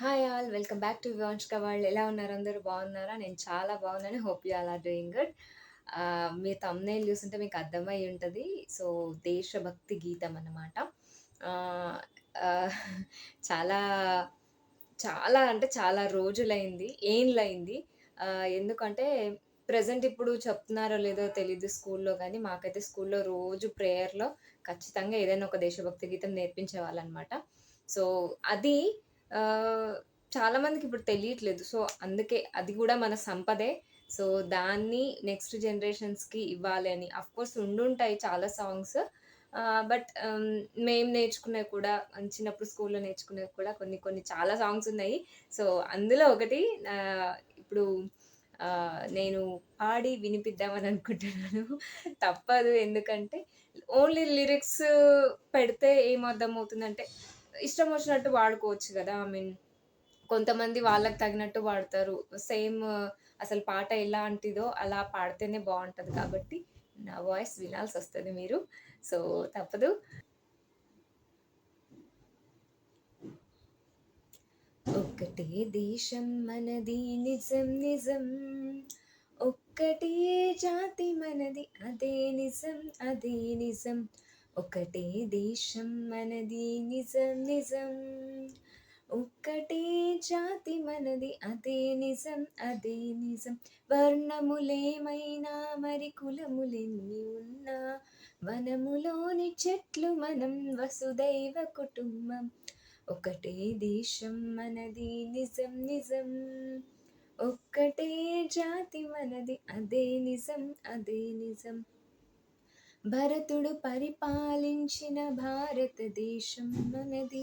Hi all welcome back to Vivanshka వాళ్ళు ఎలా ఉన్నారు అందరూ? బాగున్నారా? నేను చాలా బాగున్నాను. Hope you all are doing good me thumbnail చూస్తుంటే మీకు అర్థమై ఉంటుంది. సో దేశభక్తి గీతం అన్నమాట. Uh, uh, చాలా చాలా అంటే చాలా రోజులైంది ఏండ్లైంది. Uh, ఎందుకంటే ప్రజెంట్ ఇప్పుడు చెప్తున్నారో లేదో తెలియదు స్కూల్లో కానీ మాకైతే స్కూల్లో రోజు ప్రేయర్లో ఖచ్చితంగా ఏదైనా ఒక దేశభక్తి గీతం నేర్పించేవాళ్ళనమాట సో అది చాలా మందికి ఇప్పుడు తెలియట్లేదు. సో అందుకే అది కూడా మన సంపదే. సో దాన్ని నెక్స్ట్ జనరేషన్స్కి ఇవ్వాలి అని. కోర్స్ ఉండుంటాయి చాలా సాంగ్స్. బట్ మేము నేర్చుకునే కూడా చిన్నప్పుడు స్కూల్లో నేర్చుకునే కూడా కొన్ని కొన్ని చాలా సాంగ్స్ ఉన్నాయి. సో అందులో ఒకటి ఇప్పుడు నేను పాడి వినిపిద్దామని అనుకుంటున్నాను. తప్పదు. ఎందుకంటే ఓన్లీ లిరిక్స్ పెడితే ఏమర్థం అవుతుందంటే ఇష్టం వచ్చినట్టు వాడుకోవచ్చు కదా ఐ మీన్ కొంతమంది వాళ్ళకి తగినట్టు పాడతారు సేమ్ uh, అసలు పాట ఎలాంటిదో అలా పాడితేనే బాగుంటుంది కాబట్టి నా వాయిస్ వినాల్సి వస్తుంది మీరు. సో తప్పదు. ఒక్కటే దేశం మనది నిజం నిజం. ఒక్కటే జాతి మనది అదే నిజం అదే నిజం. ఒకటే దేశం మనది నిజం నిజం. ఒక్కటే జాతి మనది అదే నిజం అదే నిజం. వర్ణములేమైనా మరి కులములెన్ని ఉన్నా? వనములోని చెట్లు మనం వసుదైవ కుటుంబం. ఒకటే దేశం మనది నిజం నిజం. ఒక్కటే జాతి మనది అదే నిజం అదే నిజం. భరతుడు పరిపాలించిన భారతదేశం మనది.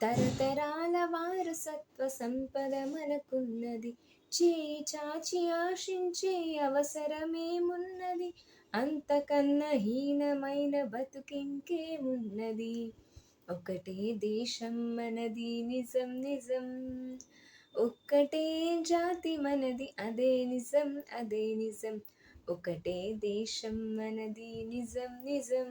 తరతరాల వారసత్వ సంపద మనకున్నది. చేయి చాచి ఆశించే అవసరమేమున్నది అంతకన్నా హీనమైన బతుకింకేమున్నది ఒకటే దేశం మనది నిజం నిజం. ఒక్కటే జాతి మనది అదే నిజం అదే నిజం. ఒకటే దేశం మనది నిజం నిజం.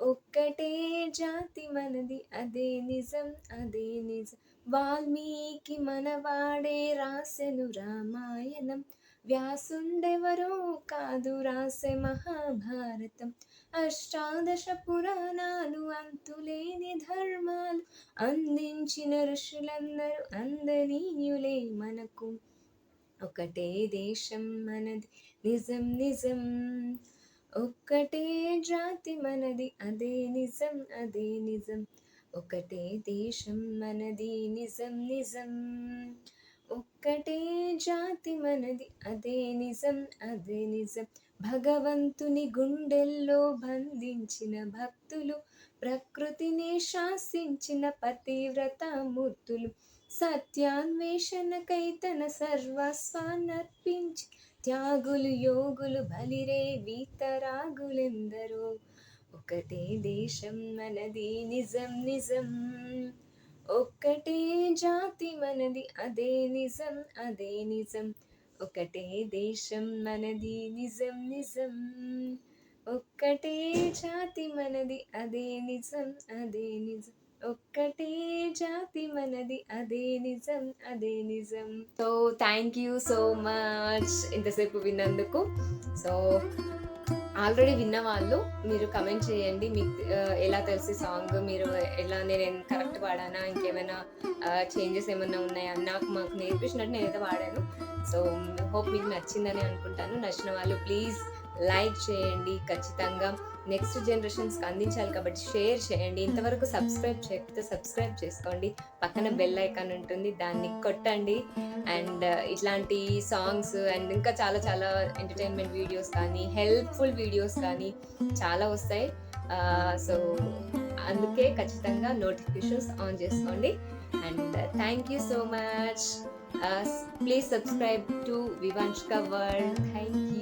ఒక్కటే జాతి మనది అదే నిజం అదే నిజం. వాల్మీకి మనవాడే రాసెను రామాయణం. వ్యాసుండెవరో కాదు రాసే మహాభారతం. అష్టాదశ పురాణాలు అంతులేని ధర్మాలు. అందించిన ఋషులందరూ అందనీయులే మనకు. ఒకటే దేశం మనది నిజం నిజం. ఒక్కటే జాతి మనది అదే నిజం అదే నిజం. ఒకటే దేశం మనది నిజం నిజం. ఒక్కటే జాతి మనది అదే నిజం అదే నిజం. భగవంతుని గుండెల్లో బంధించిన భక్తులు ప్రకృతిని శాసించిన పతివ్రత మూర్తులు సత్యాన్వేషణకై తన సర్వస్వాన్నర్పించి త్యాగులు యోగులు బలిరే వీతరాగులెందరో. ఒకటే దేశం మనది నిజం నిజం. ఒక్కటే జాతి మనది అదే నిజం అదే నిజం. ఒకటే దేశం మనది నిజం నిజం. ఒక్కటే జాతి మనది అదే నిజం అదే నిజం. ఒక్కటే జా మనది అదే నిజం అదే నిజం. So thank you so much ఇంతసేపు విన్నందుకు. సో ఆల్రెడీ విన్న వాళ్ళు మీరు కమెంట్ చేయండి. మీకు ఎలా తెలిసి సాంగ్ మీరు ఎలా నేను కరెక్ట్ పాడానా? ఇంకేమైనా చేంజెస్ ఏమైనా ఉన్నాయా? నాకు మాకు నేర్పించినట్టు నేనైతే వాడాను సో హోప్ మీకు నచ్చిందని అనుకుంటాను. నచ్చిన వాళ్ళు ప్లీజ్ లైక్ చేయండి. ఖచ్చితంగా. నెక్స్ట్ జనరేషన్స్కి అందించాలి కాబట్టి షేర్ చేయండి. ఇంతవరకు సబ్స్క్రైబ్ చేయకపోతే సబ్స్క్రైబ్ చేసుకోండి. పక్కన బెల్ ఐకాన్ ఉంటుంది. దాన్ని కొట్టండి. అండ్ ఇట్లాంటి సాంగ్స్ అండ్ ఇంకా చాలా చాలా ఎంటర్టైన్మెంట్ వీడియోస్ కానీ హెల్ప్ఫుల్ వీడియోస్ కానీ చాలా వస్తాయి. సో అందుకే ఖచ్చితంగా నోటిఫికేషన్స్ ఆన్ చేసుకోండి. And thank you so much please subscribe to Vivanshka world thank you